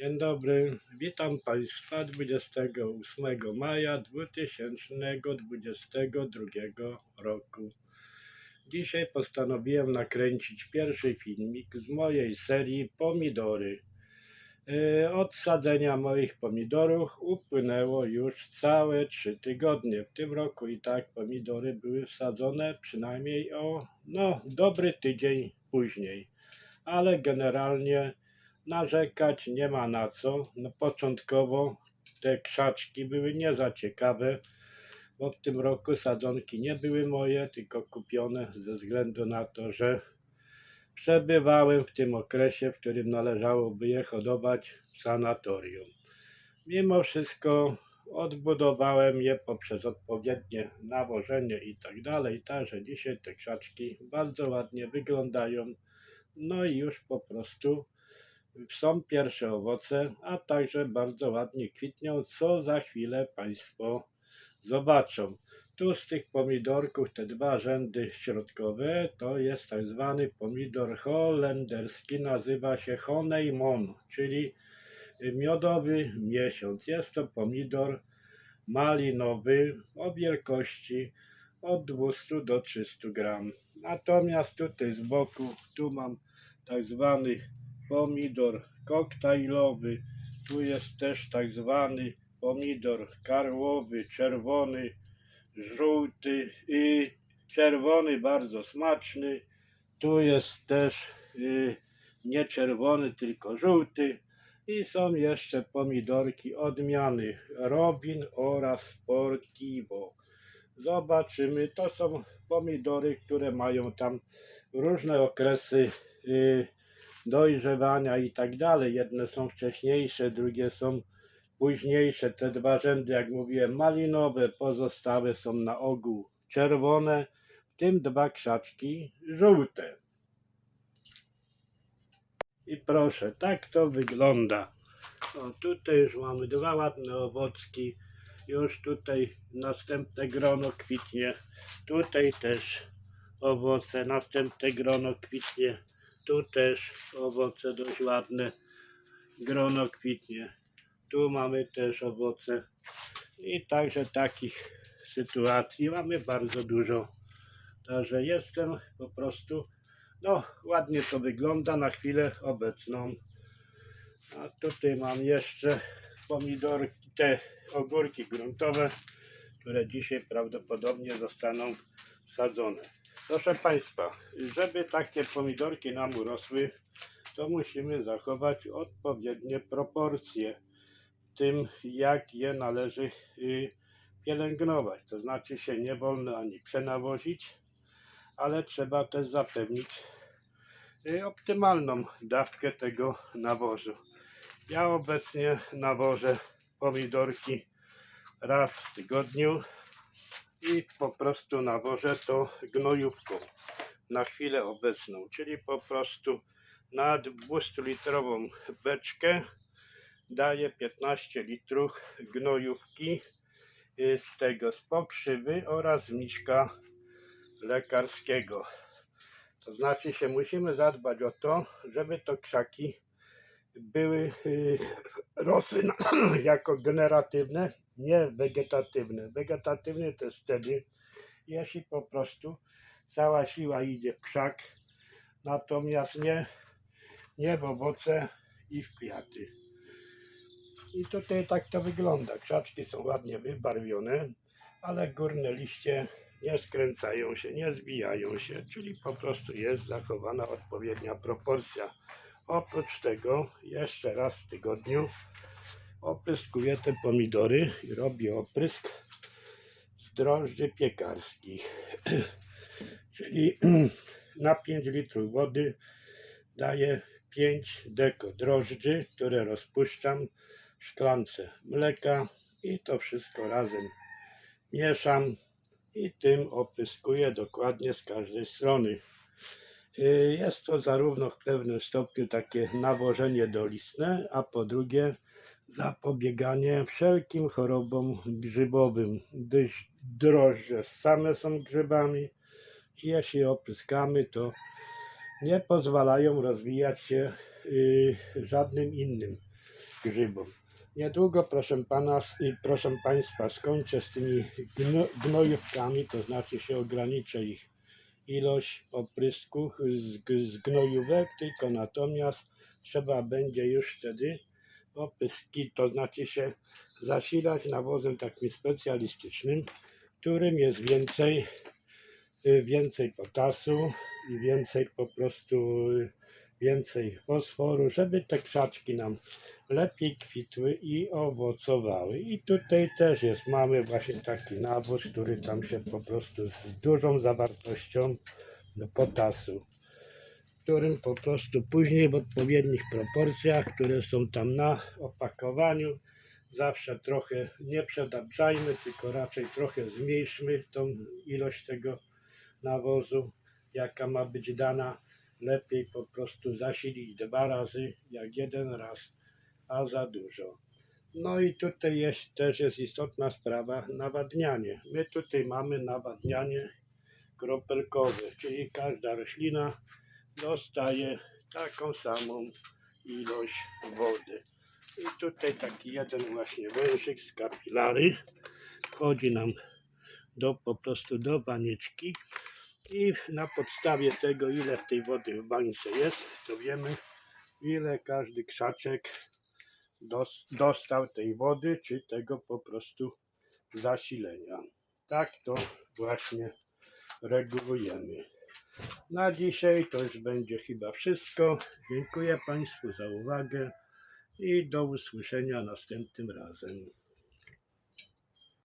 Dzień dobry, witam Państwa 28 maja 2022 roku. Dzisiaj postanowiłem nakręcić pierwszy filmik z mojej serii Pomidory. Yy, Od sadzenia moich pomidorów upłynęło już całe 3 tygodnie. W tym roku i tak pomidory były wsadzone przynajmniej o no, dobry tydzień później. Ale generalnie narzekać nie ma na co. No, początkowo te krzaczki były nie za ciekawe, bo w tym roku sadzonki nie były moje, tylko kupione ze względu na to, że przebywałem w tym okresie, w którym należałoby je hodować w sanatorium. Mimo wszystko odbudowałem je poprzez odpowiednie nawożenie i tak dalej, także dzisiaj te krzaczki bardzo ładnie wyglądają. No i już po prostu są pierwsze owoce, a także bardzo ładnie kwitną, co za chwilę Państwo zobaczą. Tu z tych pomidorków, te dwa rzędy środkowe, to jest tak zwany pomidor holenderski, nazywa się Honeymon, czyli miodowy miesiąc. Jest to pomidor malinowy o wielkości od 200 do 300 gram. Natomiast tutaj z boku, tu mam tak zwany pomidor koktajlowy, tu jest też tak zwany pomidor karłowy, czerwony, żółty i czerwony bardzo smaczny. Tu jest też y, nie czerwony, tylko żółty. I są jeszcze pomidorki odmiany Robin oraz Sportivo. Zobaczymy. To są pomidory, które mają tam różne okresy y, dojrzewania i tak dalej. Jedne są wcześniejsze, drugie są późniejsze. Te dwa rzędy, jak mówiłem, malinowe, pozostałe są na ogół czerwone, w tym dwa krzaczki żółte. I proszę, tak to wygląda. O, tutaj już mamy dwa ładne owocki. Już tutaj następne grono kwitnie. Tutaj też owoce, następne grono kwitnie. Tu też owoce dość ładne. Grono kwitnie. Tu mamy też owoce. I także takich sytuacji mamy bardzo dużo. Także jestem po prostu, no ładnie to wygląda na chwilę obecną. A tutaj mam jeszcze pomidorki, te ogórki gruntowe, które dzisiaj prawdopodobnie zostaną wsadzone. Proszę Państwa, żeby takie pomidorki nam urosły, to musimy zachować odpowiednie proporcje tym, jak je należy y, pielęgnować. To znaczy się nie wolno ani przenawozić, ale trzeba też zapewnić y, optymalną dawkę tego nawozu. Ja obecnie nawożę pomidorki raz w tygodniu i po prostu nawożę to gnojówką na chwilę obecną, czyli po prostu na 200-litrową beczkę daję 15 litrów gnojówki y, z tego, z pokrzywy oraz mniszka lekarskiego. To znaczy się musimy zadbać o to, żeby to krzaki były y, rosły jako generatywne, nie wegetatywne. Wegetatywne to jest wtedy, jeśli po prostu cała siła idzie w krzak, natomiast nie, nie w owoce i w kwiaty. I tutaj tak to wygląda. Krzaczki są ładnie wybarwione, ale górne liście nie skręcają się, nie zbijają się, czyli po prostu jest zachowana odpowiednia proporcja. Oprócz tego jeszcze raz w tygodniu opryskuję te pomidory i robię oprysk z drożdży piekarskich. Czyli na 5 litrów wody daję 5 deko drożdży, które rozpuszczam w szklance mleka i to wszystko razem mieszam i tym opryskuję dokładnie z każdej strony. Y, Jest to zarówno w pewnym stopniu takie nawożenie dolistne, a po drugie zapobieganie wszelkim chorobom grzybowym, gdyż drożdże same są grzybami i jeśli opryskamy, to nie pozwalają rozwijać się y, żadnym innym grzybom. Niedługo, proszę pana, i proszę państwa, skończę z tymi gno, gnojówkami, to znaczy się ograniczę ich ilość oprysków z, z gnojówek, tylko natomiast trzeba będzie już wtedy opryski, to znaczy się zasilać nawozem takim specjalistycznym, którym jest więcej, y, więcej potasu i więcej po prostu y, więcej fosforu, żeby te krzaczki nam lepiej kwitły i owocowały. I tutaj też jest, mamy właśnie taki nawóz, który tam się po prostu z dużą zawartością potasu, którym po prostu później w odpowiednich proporcjach, które są tam na opakowaniu, zawsze trochę nie przedabrzajmy, tylko raczej trochę zmniejszmy tą ilość tego nawozu, jaka ma być dana. Lepiej po prostu zasilić dwa razy, jak jeden raz, a za dużo. No i tutaj jest, też jest istotna sprawa, nawadnianie. My tutaj mamy nawadnianie kropelkowe, czyli każda roślina dostaje taką samą ilość wody. I tutaj taki jeden właśnie wężyk z kapilary wchodzi nam do, po prostu do banieczki i na podstawie tego ile w tej wody w bańce jest, to wiemy ile każdy krzaczek dos, dostał tej wody, czy tego po prostu zasilenia. Tak to właśnie regulujemy. Na dzisiaj to już będzie chyba wszystko. Dziękuję Państwu za uwagę i do usłyszenia następnym razem.